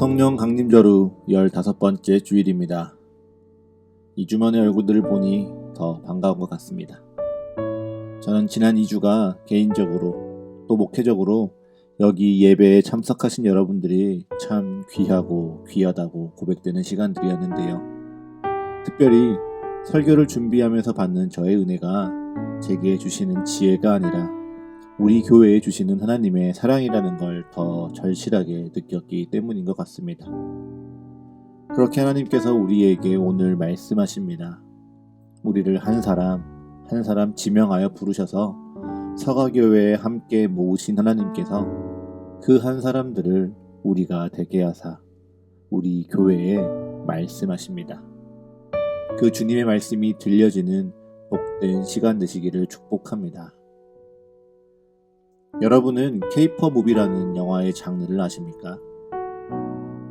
성령 강림절 후 15번째 주일입니다. 2주 만에 얼굴들을 보니 더 반가운 것 같습니다. 저는 지난 2주가 개인적으로 또 목회적으로 여기 예배에 참석하신 여러분들이 참 귀하고 귀하다고 고백되는 시간들이었는데요. 특별히 설교를 준비하면서 받는 저의 은혜가 제게 주시는 지혜가 아니라 우리 교회에 주시는 하나님의 사랑이라는 걸 더 절실하게 느꼈기 때문인 것 같습니다. 그렇게 하나님께서 우리에게 오늘 말씀하십니다. 우리를 한 사람, 한 사람 지명하여 부르셔서 서가교회에 함께 모으신 하나님께서 그 한 사람들을 우리가 되게 하사 우리 교회에 말씀하십니다. 그 주님의 말씀이 들려지는 복된 시간 되시기를 축복합니다. 여러분은 케이퍼 무비라는 영화의 장르를 아십니까?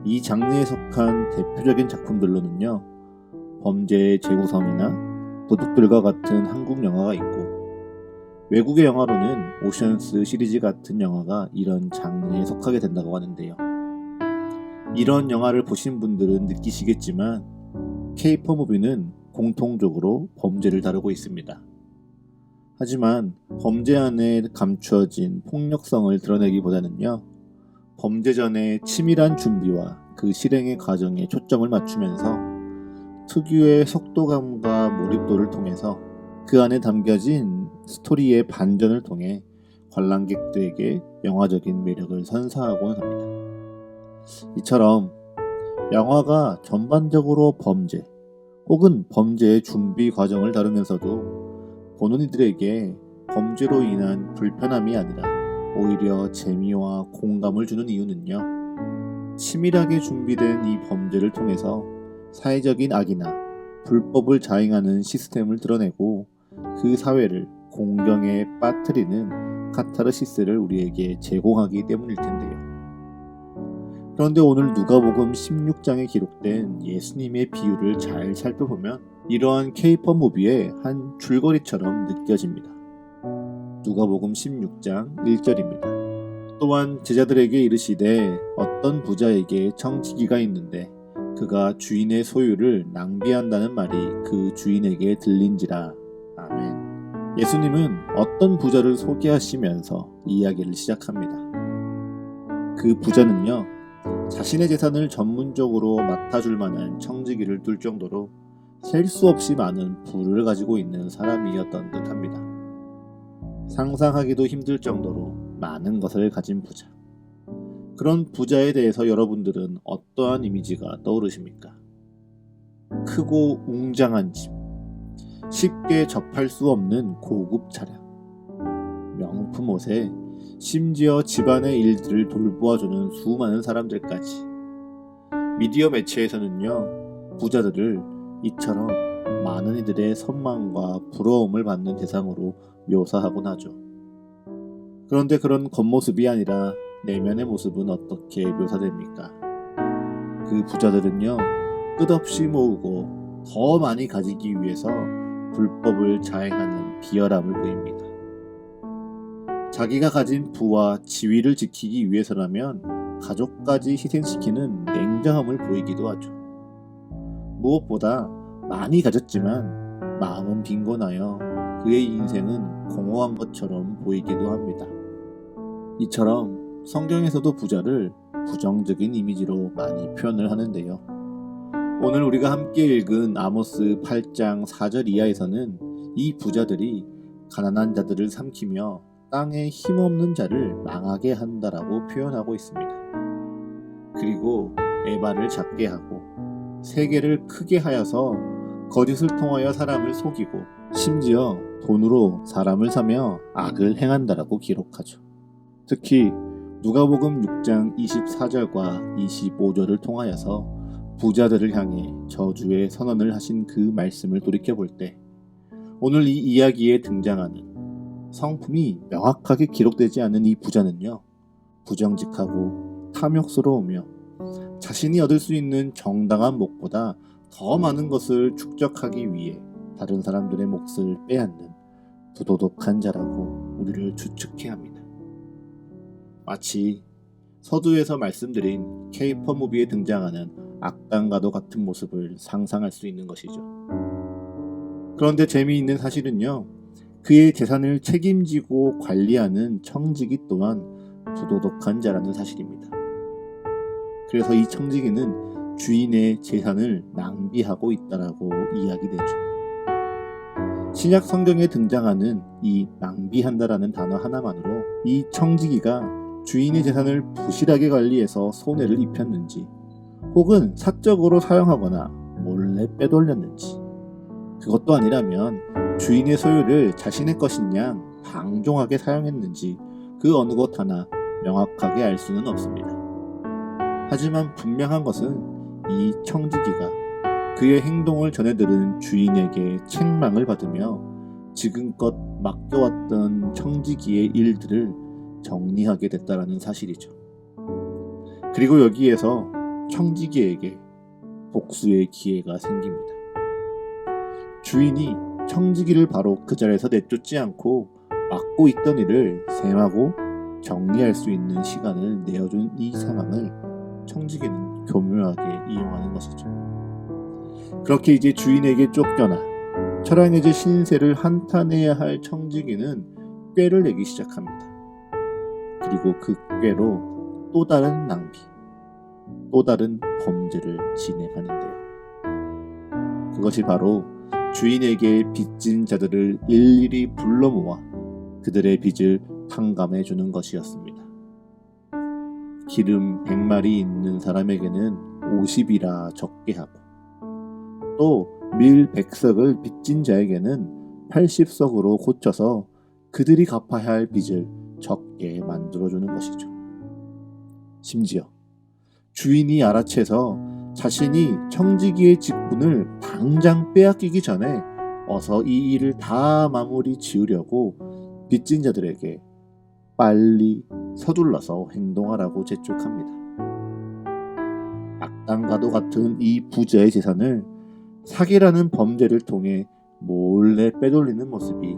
이 장르에 속한 대표적인 작품들로는요, 범죄의 재구성이나 도둑들과 같은 한국 영화가 있고, 외국의 영화로는 오션스 시리즈 같은 영화가 이런 장르에 속하게 된다고 하는데요. 이런 영화를 보신 분들은 느끼시겠지만, 케이퍼 무비는 공통적으로 범죄를 다루고 있습니다. 하지만 범죄 안에 감추어진 폭력성을 드러내기보다는요, 범죄 전의 치밀한 준비와 그 실행의 과정에 초점을 맞추면서 특유의 속도감과 몰입도를 통해서 그 안에 담겨진 스토리의 반전을 통해 관람객들에게 영화적인 매력을 선사하곤 합니다. 이처럼 영화가 전반적으로 범죄 혹은 범죄의 준비 과정을 다루면서도 보는 이들에게 범죄로 인한 불편함이 아니라 오히려 재미와 공감을 주는 이유는요. 치밀하게 준비된 이 범죄를 통해서 사회적인 악이나 불법을 자행하는 시스템을 드러내고 그 사회를 공경에 빠뜨리는 카타르시스를 우리에게 제공하기 때문일 텐데요. 그런데 오늘 누가복음 16장에 기록된 예수님의 비유를 잘 살펴보면 이러한 케이퍼 무비의 한 줄거리처럼 느껴집니다. 누가복음 16장 1절입니다. 또한 제자들에게 이르시되 어떤 부자에게 청지기가 있는데 그가 주인의 소유를 낭비한다는 말이 그 주인에게 들린지라. 아멘. 예수님은 어떤 부자를 소개하시면서 이야기를 시작합니다. 그 부자는요, 자신의 재산을 전문적으로 맡아줄 만한 청지기를 둘 정도로 셀 수 없이 많은 부를 가지고 있는 사람이었던 듯 합니다. 상상하기도 힘들 정도로 많은 것을 가진 부자. 그런 부자에 대해서 여러분들은 어떠한 이미지가 떠오르십니까? 크고 웅장한 집, 쉽게 접할 수 없는 고급 차량, 명품 옷에 심지어 집안의 일들을 돌보아주는 수많은 사람들까지. 미디어 매체에서는요, 부자들을 이처럼 많은 이들의 선망과 부러움을 받는 대상으로 묘사하곤 하죠. 그런데 그런 겉모습이 아니라 내면의 모습은 어떻게 묘사됩니까? 그 부자들은요, 끝없이 모으고 더 많이 가지기 위해서 불법을 자행하는 비열함을 보입니다. 자기가 가진 부와 지위를 지키기 위해서라면 가족까지 희생시키는 냉정함을 보이기도 하죠. 무엇보다 많이 가졌지만 마음은 빈곤하여 그의 인생은 공허한 것처럼 보이기도 합니다. 이처럼 성경에서도 부자를 부정적인 이미지로 많이 표현을 하는데요. 오늘 우리가 함께 읽은 아모스 8장 4절 이하에서는 이 부자들이 가난한 자들을 삼키며 땅에 힘없는 자를 망하게 한다라고 표현하고 있습니다. 그리고 에바를 작게 하고 세계를 크게 하여서 거짓을 통하여 사람을 속이고 심지어 돈으로 사람을 사며 악을 행한다라고 기록하죠. 특히 누가복음 6장 24절과 25절을 통하여서 부자들을 향해 저주의 선언을 하신 그 말씀을 돌이켜 볼 때 오늘 이 이야기에 등장하는 성품이 명확하게 기록되지 않은 이 부자는요, 부정직하고 탐욕스러우며 자신이 얻을 수 있는 정당한 목보다 더 많은 것을 축적하기 위해 다른 사람들의 몫을 빼앗는 부도덕한 자라고 우리를 추측해 합니다. 마치 서두에서 말씀드린 케이퍼 무비에 등장하는 악당과도 같은 모습을 상상할 수 있는 것이죠. 그런데 재미있는 사실은요, 그의 재산을 책임지고 관리하는 청지기 또한 부도덕한 자라는 사실입니다. 그래서 이 청지기는 주인의 재산을 낭비하고 있다라고 이야기되죠. 신약 성경에 등장하는 이 낭비한다라는 단어 하나만으로 이 청지기가 주인의 재산을 부실하게 관리해서 손해를 입혔는지 혹은 사적으로 사용하거나 몰래 빼돌렸는지 그것도 아니라면 주인의 소유를 자신의 것인 양 방종하게 사용했는지 그 어느 것 하나 명확하게 알 수는 없습니다. 하지만 분명한 것은 이 청지기가 그의 행동을 전해들은 주인에게 책망을 받으며 지금껏 맡겨왔던 청지기의 일들을 정리하게 됐다라는 사실이죠. 그리고 여기에서 청지기에게 복수의 기회가 생깁니다. 주인이 청지기를 바로 그 자리에서 내쫓지 않고 맡고 있던 일을 셈하고 정리할 수 있는 시간을 내어준 이 상황을 청지기는 교묘하게 이용하는 것이죠. 그렇게 이제 주인에게 쫓겨나 처량해질 신세를 한탄해야 할 청지기는 꾀를 내기 시작합니다. 그리고 그 꾀로 또 다른 낭비, 또 다른 범죄를 진행하는데요. 그것이 바로 주인에게 빚진 자들을 일일이 불러 모아 그들의 빚을 탕감해 주는 것이었습니다. 기름 100마리 있는 사람에게는 50이라 적게 하고 또 밀 100석을 빚진 자에게는 80석으로 고쳐서 그들이 갚아야 할 빚을 적게 만들어주는 것이죠. 심지어 주인이 알아채서 자신이 청지기의 직분을 당장 빼앗기기 전에 어서 이 일을 다 마무리 지으려고 빚진 자들에게 빨리 서둘러서 행동하라고 재촉합니다. 악당과도 같은 이 부자의 재산을 사기라는 범죄를 통해 몰래 빼돌리는 모습이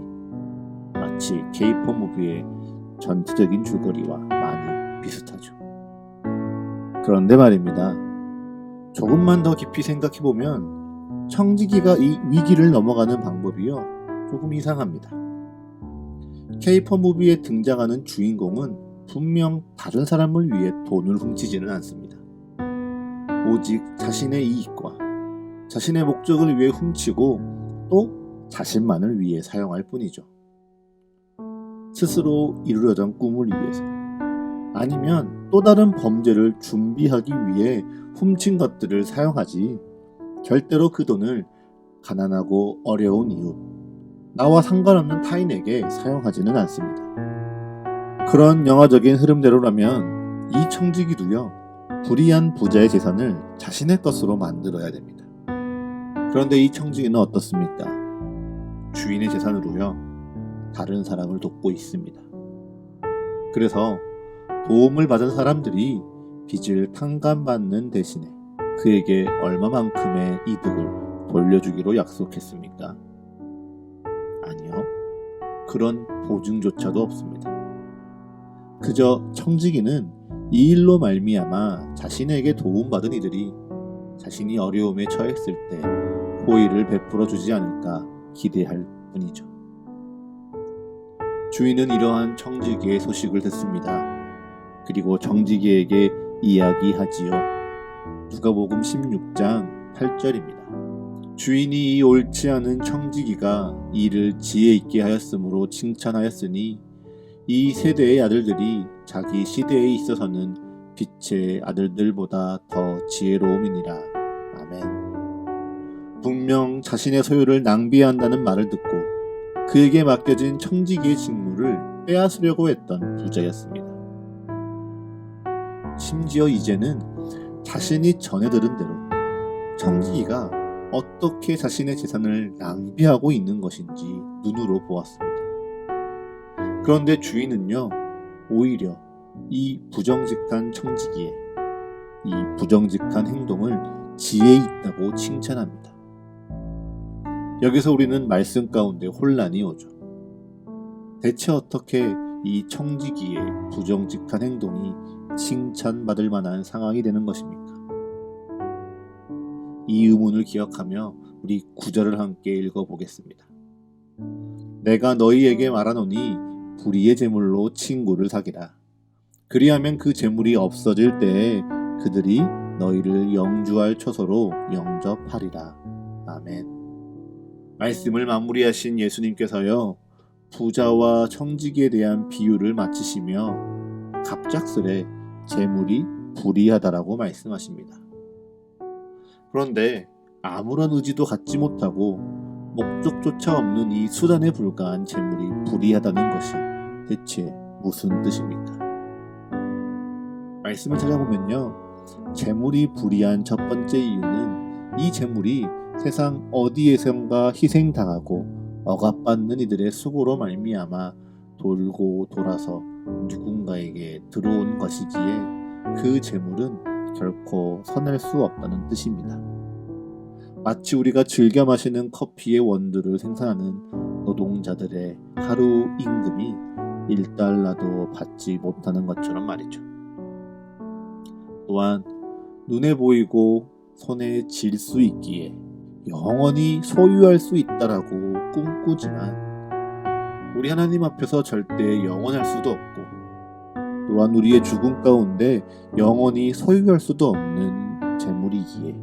마치 케이퍼 무비의 전체적인 줄거리와 많이 비슷하죠. 그런데 말입니다. 조금만 더 깊이 생각해보면 청지기가 이 위기를 넘어가는 방법이요. 조금 이상합니다. 케이퍼 무비에 등장하는 주인공은 분명 다른 사람을 위해 돈을 훔치지는 않습니다. 오직 자신의 이익과 자신의 목적을 위해 훔치고 또 자신만을 위해 사용할 뿐이죠. 스스로 이루려던 꿈을 위해서 아니면 또 다른 범죄를 준비하기 위해 훔친 것들을 사용하지 절대로 그 돈을 가난하고 어려운 이웃, 나와 상관없는 타인에게 사용하지는 않습니다. 그런 영화적인 흐름대로라면 이 청지기도요, 불의한 부자의 재산을 자신의 것으로 만들어야 됩니다. 그런데 이 청지기는 어떻습니까? 주인의 재산으로요, 다른 사람을 돕고 있습니다. 그래서 도움을 받은 사람들이 빚을 탕감받는 대신에 그에게 얼마만큼의 이득을 돌려주기로 약속했습니까? 아니요. 그런 보증조차도 없습니다. 그저 청지기는 이 일로 말미암아 자신에게 도움받은 이들이 자신이 어려움에 처했을 때 호의를 베풀어 주지 않을까 기대할 뿐이죠. 주인은 이러한 청지기의 소식을 듣습니다. 그리고 청지기에게 이야기하지요. 누가복음 16장 8절입니다. 주인이 이 옳지 않은 청지기가 이를 지혜 있게 하였으므로 칭찬하였으니 이 세대의 아들들이 자기 시대에 있어서는 빛의 아들들보다 더 지혜로움이니라. 아멘. 분명 자신의 소유를 낭비한다는 말을 듣고 그에게 맡겨진 청지기의 직무를 빼앗으려고 했던 부자였습니다. 심지어 이제는 자신이 전해 들은 대로 청지기가 어떻게 자신의 재산을 낭비하고 있는 것인지 눈으로 보았습니다. 그런데 주인은요, 오히려 이 부정직한 청지기의 이 부정직한 행동을 지혜 있다고 칭찬합니다. 여기서 우리는 말씀 가운데 혼란이 오죠. 대체 어떻게 이 청지기의 부정직한 행동이 칭찬받을 만한 상황이 되는 것입니까? 이 의문을 기억하며 우리 구절을 함께 읽어보겠습니다. 내가 너희에게 말하노니 불의의 제물로 친구를 사기라. 그리하면 그 제물이 없어질 때에 그들이 너희를 영주할 처소로 영접하리라. 아멘. 말씀을 마무리하신 예수님께서요, 부자와 청지기에 대한 비유를 마치시며 갑작스레 재물이 불이하다라고 말씀하십니다. 그런데 아무런 의지도 갖지 못하고 목적조차 없는 이 수단에 불과한 재물이 불이하다는 것이 대체 무슨 뜻입니까? 말씀을 찾아보면요. 재물이 불이한 첫 번째 이유는 이 재물이 세상 어디에선가 희생당하고 억압받는 이들의 수고로 말미암아 돌고 돌아서 누군가에게 들어온 것이기에 그 재물은 결코 선할 수 없다는 뜻입니다. 마치 우리가 즐겨 마시는 커피의 원두를 생산하는 노동자들의 하루 임금이 1달러도 받지 못하는 것처럼 말이죠. 또한 눈에 보이고 손에 쥘수 있기에 영원히 소유할 수 있다라고 꿈꾸지만 우리 하나님 앞에서 절대 영원할 수도 없고 또한 우리의 죽음 가운데 영원히 소유할 수도 없는 재물이기에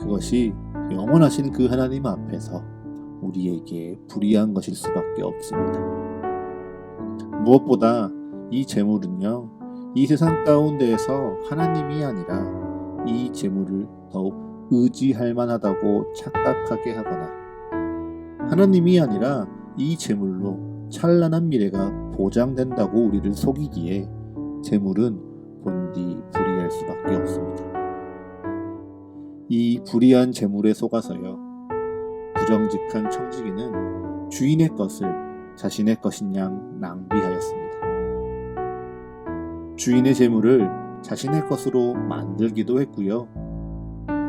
그것이 영원하신 그 하나님 앞에서 우리에게 불이한 것일 수밖에 없습니다. 무엇보다 이 재물은요, 이 세상 가운데에서 하나님이 아니라 이 재물을 더욱 의지할 만하다고 착각하게 하거나 하나님이 아니라 이 재물로 찬란한 미래가 보장된다고 우리를 속이기에 재물은 본디 불이할 수밖에 없습니다. 이 불이한 재물에 속아서요. 부정직한 청지기는 주인의 것을 자신의 것인 양 낭비하였습니다. 주인의 재물을 자신의 것으로 만들기도 했고요.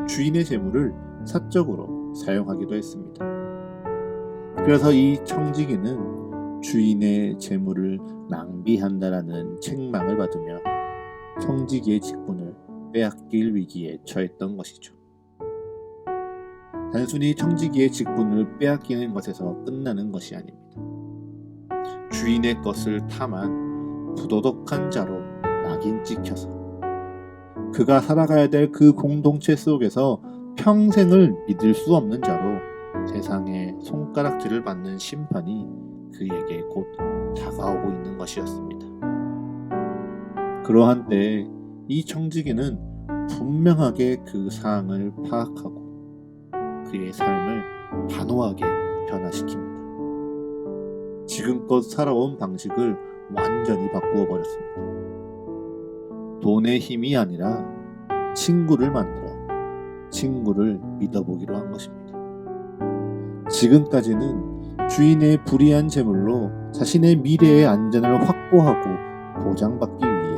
주인의 재물을 사적으로 사용하기도 했습니다. 그래서 이 청지기는 주인의 재물을 낭비한다라는 책망을 받으며 청지기의 직분을 빼앗길 위기에 처했던 것이죠. 단순히 청지기의 직분을 빼앗기는 것에서 끝나는 것이 아닙니다. 주인의 것을 탐한 부도덕한 자로 낙인 찍혀서 그가 살아가야 될 그 공동체 속에서 평생을 믿을 수 없는 자로 세상에 손가락질을 받는 심판이 그에게 곧 다가오고 있는 것이었습니다. 그러한 때에 이 청지기는 분명하게 그 사항을 파악하고 그의 삶을 단호하게 변화시킵니다. 지금껏 살아온 방식을 완전히 바꾸어 버렸습니다. 돈의 힘이 아니라 친구를 만들어 친구를 믿어보기로 한 것입니다. 지금까지는 주인의 불이한 재물로 자신의 미래의 안전을 확보하고 보장받기 위해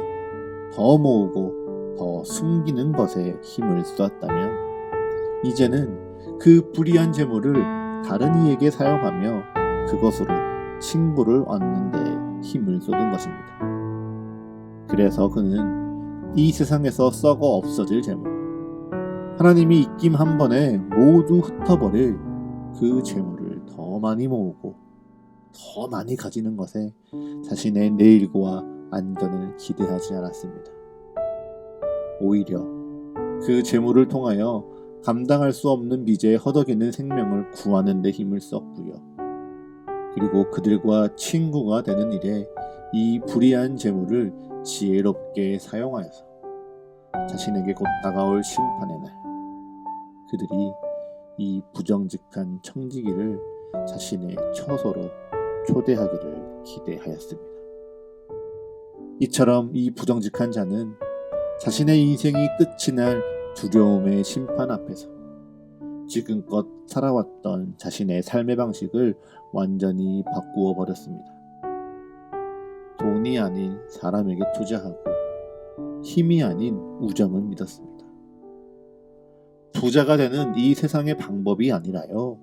더 모으고 더 숨기는 것에 힘을 쏟았다면 이제는 그 불이한 재물을 다른 이에게 사용하며 그것으로 친구를 얻는 데 힘을 쏟은 것입니다. 그래서 그는 이 세상에서 썩어 없어질 재물, 하나님이 입김 한 번에 모두 흩어버릴 그 재물을 더 많이 모으고 더 많이 가지는 것에 자신의 내일과 안전을 기대하지 않았습니다. 오히려 그 재물을 통하여 감당할 수 없는 빚에 허덕이는 생명을 구하는 데 힘을 썼고요. 그리고 그들과 친구가 되는 일에 이 불의한 재물을 지혜롭게 사용하여서 자신에게 곧 다가올 심판의 날 그들이 이 부정직한 청지기를 자신의 처소로 초대하기를 기대하였습니다. 이처럼 이 부정직한 자는 자신의 인생이 끝이 날 두려움의 심판 앞에서 지금껏 살아왔던 자신의 삶의 방식을 완전히 바꾸어 버렸습니다. 돈이 아닌 사람에게 투자하고 힘이 아닌 우정을 믿었습니다. 부자가 되는 이 세상의 방법이 아니라요.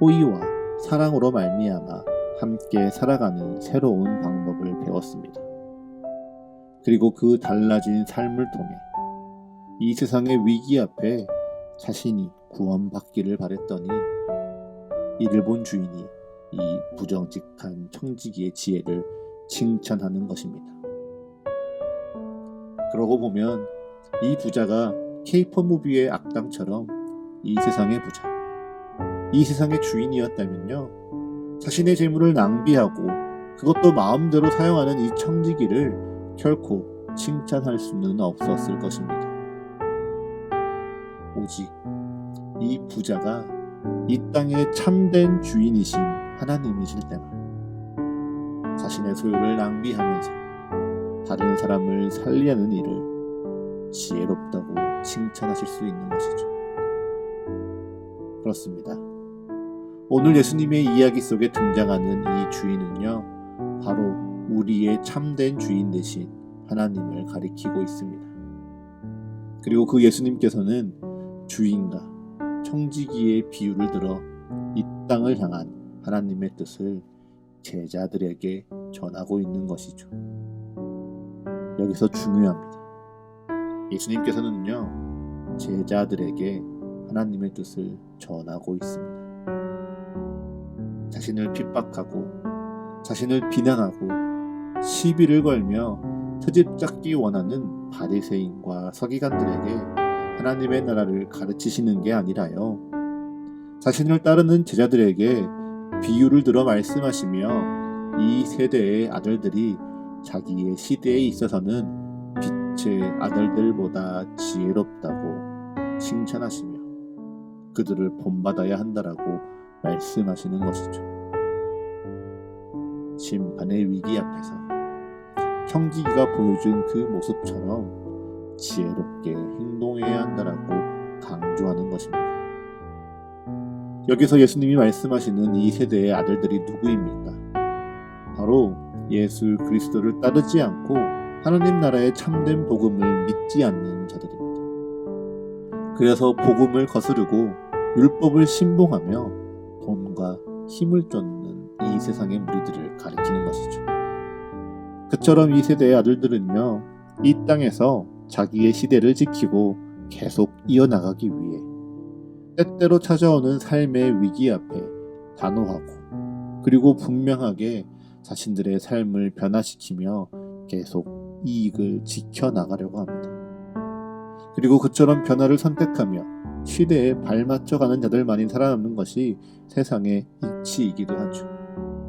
호의와 사랑으로 말미암아 함께 살아가는 새로운 방법을 배웠습니다. 그리고 그 달라진 삶을 통해 이 세상의 위기 앞에 자신이 구원받기를 바랬더니 이를 본 주인이 이 부정직한 청지기의 지혜를 칭찬하는 것입니다. 그러고 보면 이 부자가 케이퍼 무비의 악당처럼 이 세상의 부자, 이 세상의 주인이었다면요. 자신의 재물을 낭비하고 그것도 마음대로 사용하는 이 청지기를 결코 칭찬할 수는 없었을 것입니다. 오직 이 부자가 이 땅의 참된 주인이신 하나님이실 때만 자신의 소유를 낭비하면서 다른 사람을 살리려는 일을 지혜롭다고 칭찬하실 수 있는 것이죠. 그렇습니다. 오늘 예수님의 이야기 속에 등장하는 이 주인은요, 바로 우리의 참된 주인 대신 하나님을 가리키고 있습니다. 그리고 그 예수님께서는 주인과 청지기의 비유를 들어 이 땅을 향한 하나님의 뜻을 제자들에게 전하고 있는 것이죠. 여기서 중요합니다. 예수님께서는요, 제자들에게 하나님의 뜻을 전하고 있습니다. 자신을 핍박하고, 자신을 비난하고, 시비를 걸며 트집 잡기 원하는 바리새인과 서기관들에게 하나님의 나라를 가르치시는 게 아니라요. 자신을 따르는 제자들에게 비유를 들어 말씀하시며 이 세대의 아들들이 자기의 시대에 있어서는 빛의 아들들보다 지혜롭다고 칭찬하시며 그들을 본받아야 한다라고 말씀하시는 것이죠. 심판의 위기 앞에서 청지기가 보여준 그 모습처럼 지혜롭게 행동해야 한다라고 강조하는 것입니다. 여기서 예수님이 말씀하시는 이 세대의 아들들이 누구입니까? 바로 예수 그리스도를 따르지 않고 하나님 나라의 참된 복음을 믿지 않는 자들입니다. 그래서 복음을 거스르고 율법을 신봉하며 돈과 힘을 쫓는 이 세상의 무리들을 가리키는 것이죠. 그처럼 이 세대의 아들들은요, 이 땅에서 자기의 시대를 지키고 계속 이어나가기 위해 때때로 찾아오는 삶의 위기 앞에 단호하고 그리고 분명하게 자신들의 삶을 변화시키며 계속 이익을 지켜나가려고 합니다. 그리고 그처럼 변화를 선택하며 시대에 발맞춰가는 자들만이 살아남는 것이 세상의 이치이기도 하죠.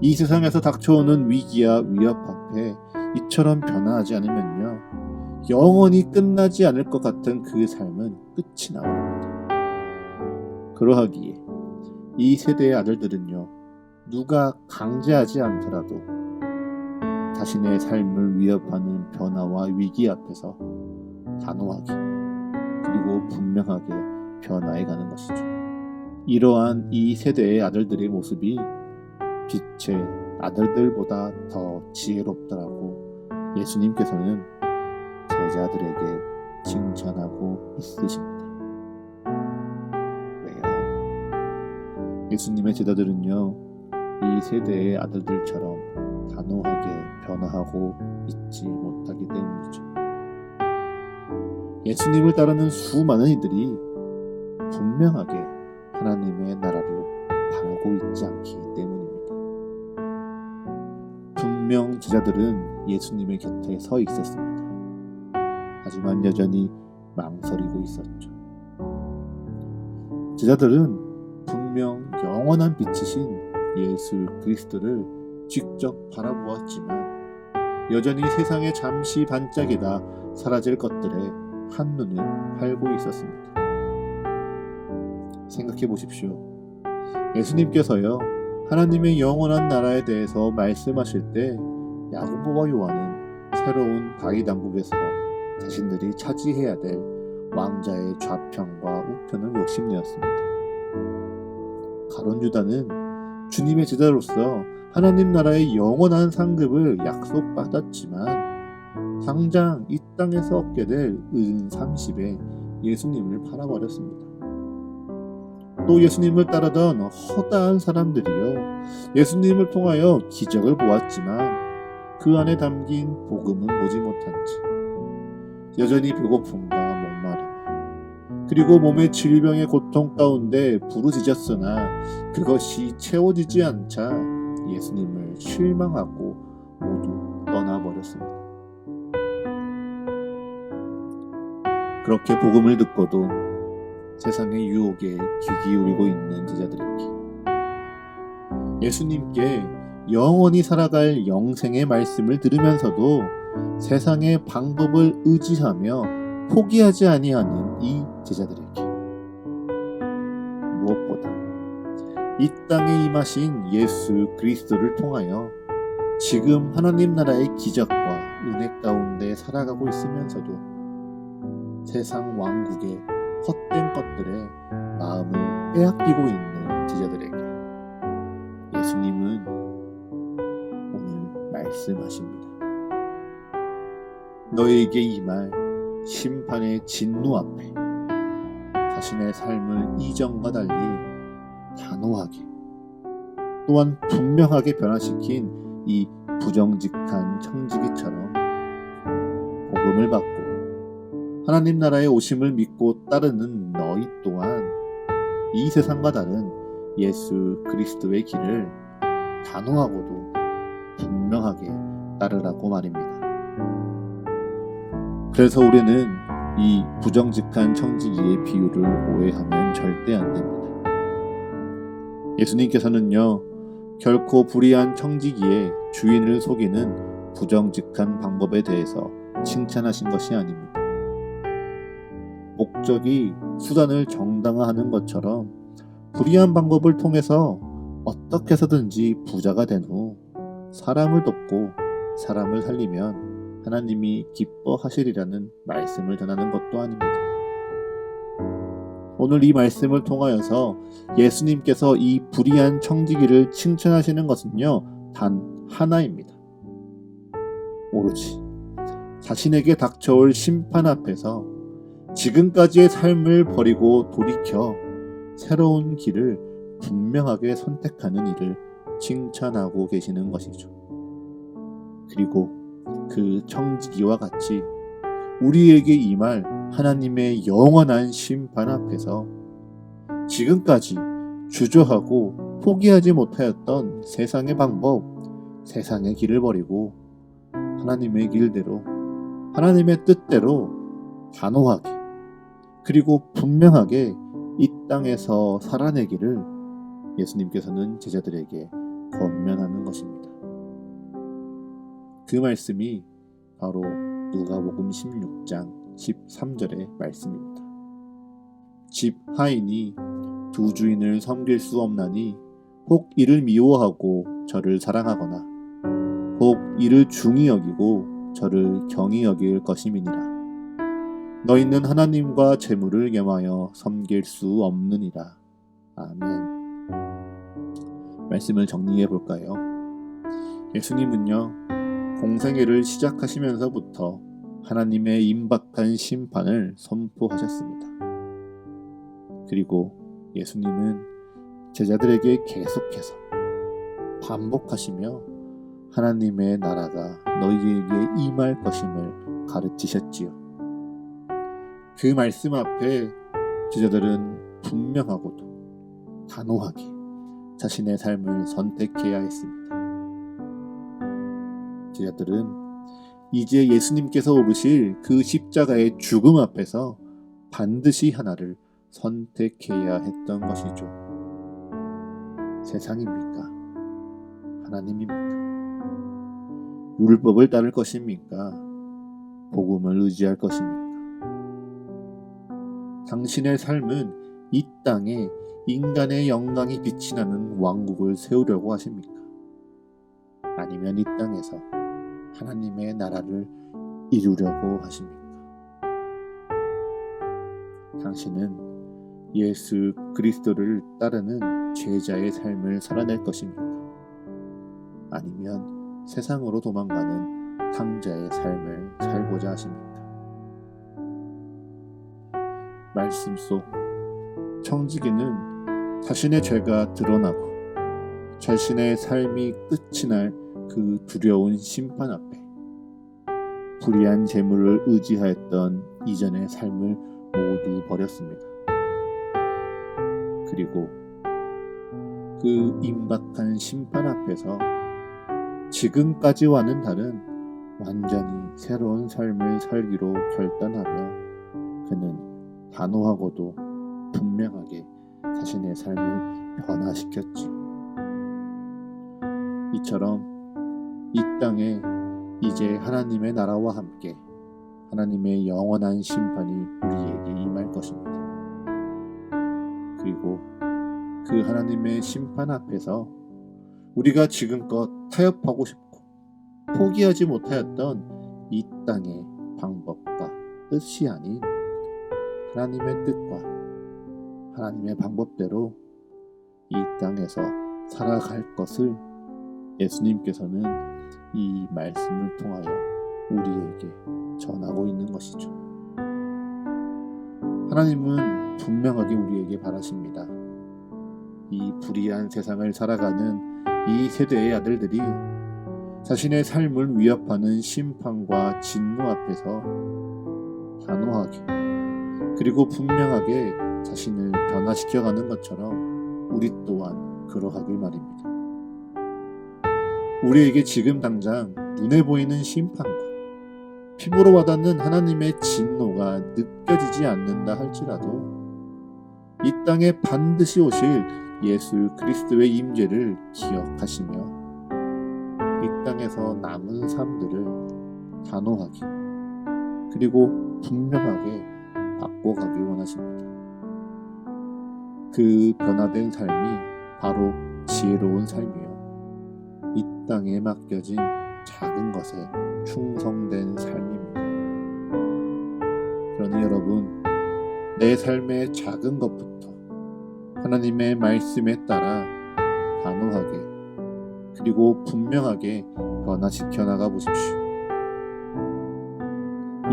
이 세상에서 닥쳐오는 위기와 위협 앞에 이처럼 변화하지 않으면요. 영원히 끝나지 않을 것 같은 그 삶은 끝이 나옵니다. 그러하기에 이 세대의 아들들은요. 누가 강제하지 않더라도 자신의 삶을 위협하는 변화와 위기 앞에서 단호하게 그리고 분명하게 변화해 가는 것이죠. 이러한 이 세대의 아들들의 모습이 빛의 아들들보다 더 지혜롭다라고 예수님께서는 제자들에게 칭찬하고 있으십니다. 왜요? 예수님의 제자들은요, 이 세대의 아들들처럼 단호하게 변화하고 있지 못하기 때문이죠. 예수님을 따르는 수많은 이들이 분명하게 하나님의 나라를 바라고 있지 않기 때문입니다. 분명 제자들은 예수님의 곁에 서 있었습니다. 하지만 여전히 망설이고 있었죠. 제자들은 분명 영원한 빛이신 예수 그리스도를 직접 바라보았지만 여전히 세상에 잠시 반짝이다 사라질 것들에 한눈을 팔고 있었습니다. 생각해 보십시오. 예수님께서요, 하나님의 영원한 나라에 대해서 말씀하실 때 야고보와 요한은 새로운 다윗 왕국에서 자신들이 차지해야 될 왕자의 좌편과 우편을 욕심내었습니다. 가론 유다는 주님의 제자로서 하나님 나라의 영원한 상급을 약속받았지만 당장 이 땅에서 얻게 될 은 30에 예수님을 팔아버렸습니다. 또 예수님을 따르던 허다한 사람들이요. 예수님을 통하여 기적을 보았지만 그 안에 담긴 복음은 보지 못한지 여전히 배고픔과 목마름 그리고 몸의 질병의 고통 가운데 부르짖었으나 그것이 채워지지 않자 예수님을 실망하고 모두 떠나버렸습니다. 그렇게 복음을 듣고도 세상의 유혹에 귀 기울이고 있는 제자들에게 예수님께 영원히 살아갈 영생의 말씀을 들으면서도 세상의 방법을 의지하며 포기하지 아니하는 이 제자들에게 무엇보다 이 땅에 임하신 예수 그리스도를 통하여 지금 하나님 나라의 기적과 은혜 가운데 살아가고 있으면서도 세상 왕국의 헛된 것들에 마음을 빼앗기고 있는 제자들에게 예수님은 오늘 말씀하십니다. 너에게 임할 심판의 진노 앞에 자신의 삶을 이전과 달리 단호하게 또한 분명하게 변화시킨 이 부정직한 청지기처럼 복음을 받고 하나님 나라의 오심을 믿고 따르는 너희 또한 이 세상과 다른 예수 그리스도의 길을 단호하고도 분명하게 따르라고 말입니다. 그래서 우리는 이 부정직한 청지기의 비유를 오해하면 절대 안 됩니다. 예수님께서는요, 결코 불의한 청지기의 주인을 속이는 부정직한 방법에 대해서 칭찬하신 것이 아닙니다. 목적이 수단을 정당화하는 것처럼 불의한 방법을 통해서 어떻게 해서든지 부자가 된 후 사람을 돕고 사람을 살리면 하나님이 기뻐하시리라는 말씀을 전하는 것도 아닙니다. 오늘 이 말씀을 통하여서 예수님께서 이 불의한 청지기를 칭찬하시는 것은요, 단 하나입니다. 오로지 자신에게 닥쳐올 심판 앞에서 지금까지의 삶을 버리고 돌이켜 새로운 길을 분명하게 선택하는 일을 칭찬하고 계시는 것이죠. 그리고 그 청지기와 같이 우리에게 임할 하나님의 영원한 심판 앞에서 지금까지 주저하고 포기하지 못하였던 세상의 방법, 세상의 길을 버리고 하나님의 길대로, 하나님의 뜻대로 단호하게, 그리고 분명하게 이 땅에서 살아내기를 예수님께서는 제자들에게 권면하는 것입니다. 그 말씀이 바로 누가복음 16장 13절의 말씀입니다. 집 하인이 두 주인을 섬길 수 없나니 혹 이를 미워하고 저를 사랑하거나 혹 이를 중히 여기고 저를 경히 여길 것임이니라. 너희는 하나님과 재물을 겸하여 섬길 수 없느니라. 아멘. 말씀을 정리해 볼까요? 예수님은요, 공생애를 시작하시면서부터 하나님의 임박한 심판을 선포하셨습니다. 그리고 예수님은 제자들에게 계속해서 반복하시며 하나님의 나라가 너희에게 임할 것임을 가르치셨지요. 그 말씀 앞에 제자들은 분명하고도 단호하게 자신의 삶을 선택해야 했습니다. 제자들은 이제 예수님께서 오르실 그 십자가의 죽음 앞에서 반드시 하나를 선택해야 했던 것이죠. 세상입니까? 하나님입니까? 율법을 따를 것입니까? 복음을 의지할 것입니까? 당신의 삶은 이 땅에 인간의 영광이 빛이 나는 왕국을 세우려고 하십니까? 아니면 이 땅에서 하나님의 나라를 이루려고 하십니까? 당신은 예수 그리스도를 따르는 제자의 삶을 살아낼 것입니까? 아니면 세상으로 도망가는 탕자의 삶을 살고자 하십니까? 말씀 속 청지기는 자신의 죄가 드러나고 자신의 삶이 끝이 날 그 두려운 심판 앞에 불의한 재물을 의지하였던 이전의 삶을 모두 버렸습니다. 그리고 그 임박한 심판 앞에서 지금까지와는 다른 완전히 새로운 삶을 살기로 결단하며 그는 단호하고도 분명하게 자신의 삶을 변화시켰지. 이처럼 이 땅에 이제 하나님의 나라와 함께 하나님의 영원한 심판이 우리에게 임할 것입니다. 그리고 그 하나님의 심판 앞에서 우리가 지금껏 타협하고 싶고 포기하지 못하였던 이 땅의 방법과 뜻이 아닌 하나님의 뜻과 하나님의 방법대로 이 땅에서 살아갈 것을 예수님께서는 이 말씀을 통하여 우리에게 전하고 있는 것이죠. 하나님은 분명하게 우리에게 바라십니다. 이 불의한 세상을 살아가는 이 세대의 아들들이 자신의 삶을 위협하는 심판과 진노 앞에서 단호하게 그리고 분명하게 자신을 변화시켜가는 것처럼 우리 또한 그러하길 말입니다. 우리에게 지금 당장 눈에 보이는 심판과 피부로 와닿는 하나님의 진노가 느껴지지 않는다 할지라도 이 땅에 반드시 오실 예수 그리스도의 임재를 기억하시며 이 땅에서 남은 삶들을 단호하게 그리고 분명하게 바꿔가길 원하십니다. 그 변화된 삶이 바로 지혜로운 삶이요. 이 땅에 맡겨진 작은 것에 충성된 삶입니다. 그러니 여러분, 내 삶의 작은 것부터 하나님의 말씀에 따라 단호하게 그리고 분명하게 변화시켜 나가 보십시오.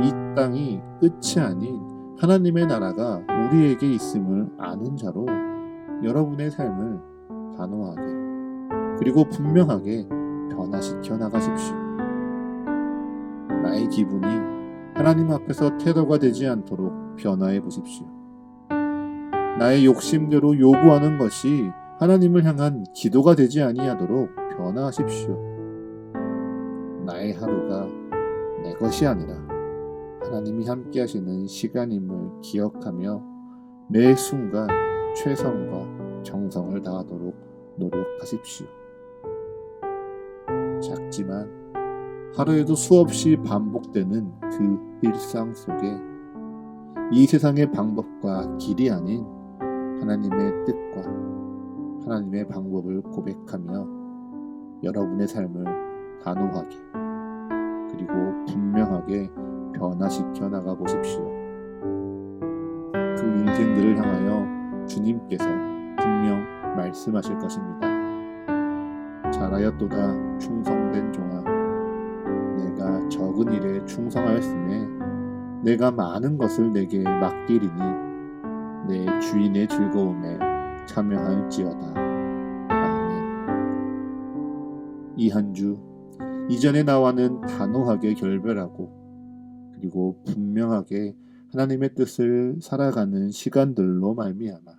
이 땅이 끝이 아닌 하나님의 나라가 우리에게 있음을 아는 자로 여러분의 삶을 단호하게 그리고 분명하게 변화시켜 나가십시오. 나의 기분이 하나님 앞에서 태도가 되지 않도록 변화해 보십시오. 나의 욕심대로 요구하는 것이 하나님을 향한 기도가 되지 아니하도록 변화하십시오. 나의 하루가 내 것이 아니라 하나님이 함께 하시는 시간임을 기억하며 매 순간 최선과 정성을 다하도록 노력하십시오. 작지만 하루에도 수없이 반복되는 그 일상 속에 이 세상의 방법과 길이 아닌 하나님의 뜻과 하나님의 방법을 고백하며 여러분의 삶을 단호하게 그리고 분명하게 변화시켜 나가 보십시오. 그 인생들을 향하여 주님께서 분명 말씀하실 것입니다. 잘하였도다 충성된 종아 내가 적은 일에 충성하였음에 내가 많은 것을 내게 맡기리니 내 주인의 즐거움에 참여할지어다. 아멘. 이한주 이전의 나와는 단호하게 결별하고 그리고 분명하게 하나님의 뜻을 살아가는 시간들로 말미암아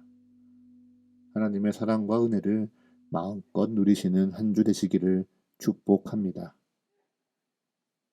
하나님의 사랑과 은혜를 마음껏 누리시는 한 주 되시기를 축복합니다.